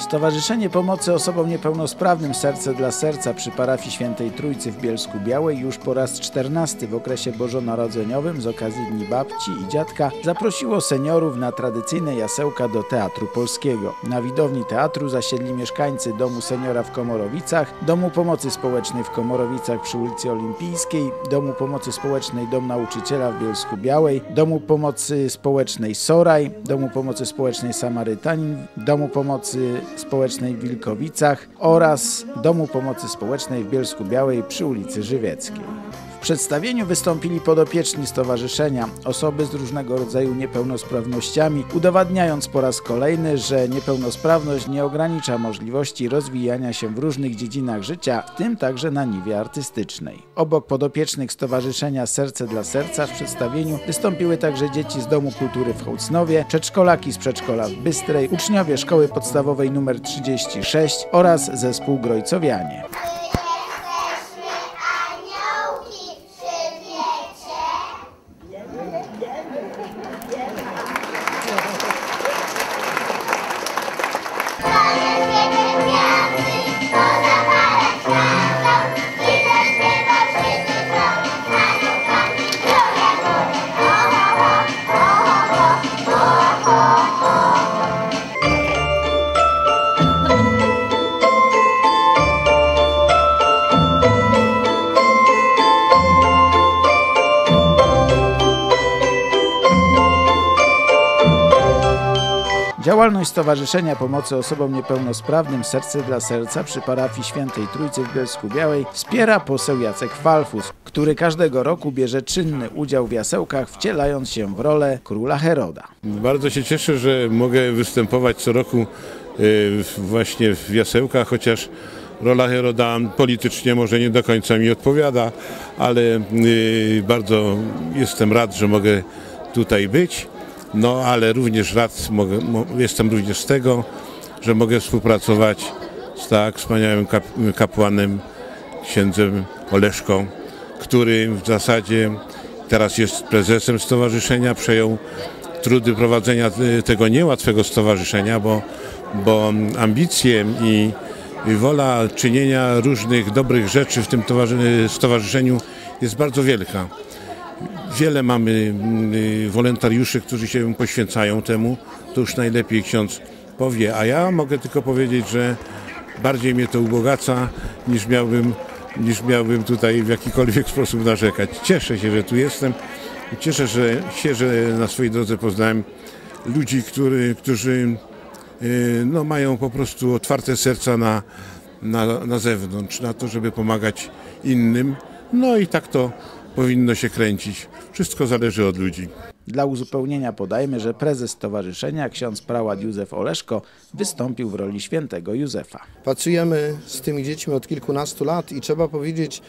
Stowarzyszenie Pomocy Osobom Niepełnosprawnym Serce dla Serca przy parafii Świętej Trójcy w Bielsku Białej już po raz czternasty w okresie bożonarodzeniowym z okazji Dni Babci i Dziadka zaprosiło seniorów na tradycyjne jasełka do Teatru Polskiego. Na widowni teatru zasiedli mieszkańcy Domu Seniora w Komorowicach, Domu Pomocy Społecznej w Komorowicach przy ulicy Olimpijskiej, Domu Pomocy Społecznej Dom Nauczyciela w Bielsku Białej, Domu Pomocy Społecznej Soraj, Domu Pomocy Społecznej Samarytanin, Domu Pomocy Społecznej w Wilkowicach oraz Domu Pomocy Społecznej w Bielsku Białej przy ulicy Żywieckiej. Przedstawieniu wystąpili podopieczni stowarzyszenia, osoby z różnego rodzaju niepełnosprawnościami, udowadniając po raz kolejny, że niepełnosprawność nie ogranicza możliwości rozwijania się w różnych dziedzinach życia, w tym także na niwie artystycznej. Obok podopiecznych Stowarzyszenia Serce dla Serca w przedstawieniu wystąpiły także dzieci z Domu Kultury w Hołcnowie, przedszkolaki z przedszkola w Bystrej, uczniowie Szkoły Podstawowej nr 36 oraz zespół Grojcowianie. Działalność Stowarzyszenia Pomocy Osobom Niepełnosprawnym Serce dla Serca przy parafii Świętej Trójcy w Bielsku Białej wspiera poseł Jacek Falfus, który każdego roku bierze czynny udział w jasełkach, wcielając się w rolę króla Heroda. Bardzo się cieszę, że mogę występować co roku y, właśnie w Jasełkach, chociaż rola Heroda politycznie może nie do końca mi odpowiada, ale y, bardzo jestem rad, że mogę tutaj być. No ale również rad, mogę, mo, jestem również z tego, że mogę współpracować z tak wspaniałym kap, kapłanem, księdzem Oleszką, który w zasadzie teraz jest prezesem stowarzyszenia, przejął trudy prowadzenia tego niełatwego stowarzyszenia, bo, bo ambicje i, i wola czynienia różnych dobrych rzeczy w tym towarzy- stowarzyszeniu jest bardzo wielka. Wiele mamy y, wolontariuszy, którzy się poświęcają temu, to już najlepiej ksiądz powie, a ja mogę tylko powiedzieć, że bardziej mnie to ubogaca niż miałbym, niż miałbym tutaj w jakikolwiek sposób narzekać. Cieszę się, że tu jestem. Cieszę że, się, że na swojej drodze poznałem ludzi, który, którzy y, no, mają po prostu otwarte serca na, na, na zewnątrz, na to, żeby pomagać innym. No i tak to powinno się kręcić. Wszystko zależy od ludzi. Dla uzupełnienia podajmy, że prezes stowarzyszenia, ksiądz prałat Józef Oleszko, wystąpił w roli świętego Józefa. Pracujemy z tymi dziećmi od kilkunastu lat i trzeba powiedzieć,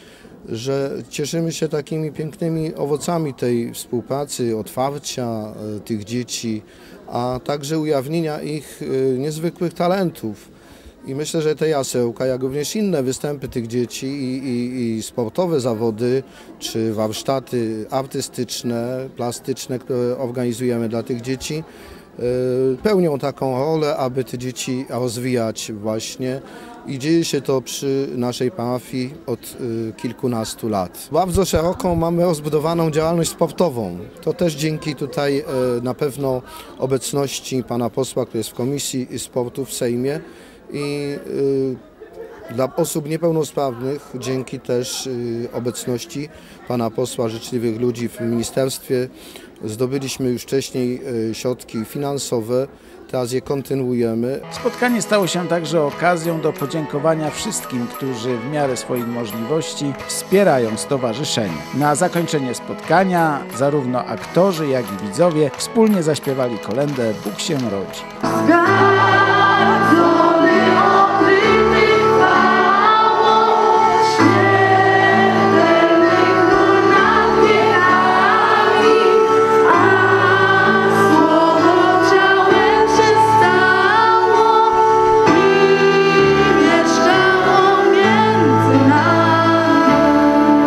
że cieszymy się takimi pięknymi owocami tej współpracy, otwarcia e, tych dzieci, a także ujawnienia ich e, niezwykłych talentów. I myślę, że te jasełka, jak również inne występy tych dzieci i, i, i sportowe zawody, czy warsztaty artystyczne, plastyczne, które organizujemy dla tych dzieci, e, pełnią taką rolę, aby te dzieci rozwijać właśnie i dzieje się to przy naszej parafii od e, kilkunastu lat. Bardzo szeroką mamy rozbudowaną działalność sportową. To też dzięki tutaj e, na pewno obecności pana posła, który jest w Komisji Sportu w Sejmie i e, dla osób niepełnosprawnych dzięki też y, obecności pana posła życzliwych ludzi w ministerstwie zdobyliśmy już wcześniej y, środki finansowe, teraz je kontynuujemy. Spotkanie stało się także okazją do podziękowania wszystkim, którzy w miarę swoich możliwości wspierają stowarzyszenie. Na zakończenie spotkania zarówno aktorzy, jak i widzowie wspólnie zaśpiewali kolendę Bóg się rodzi.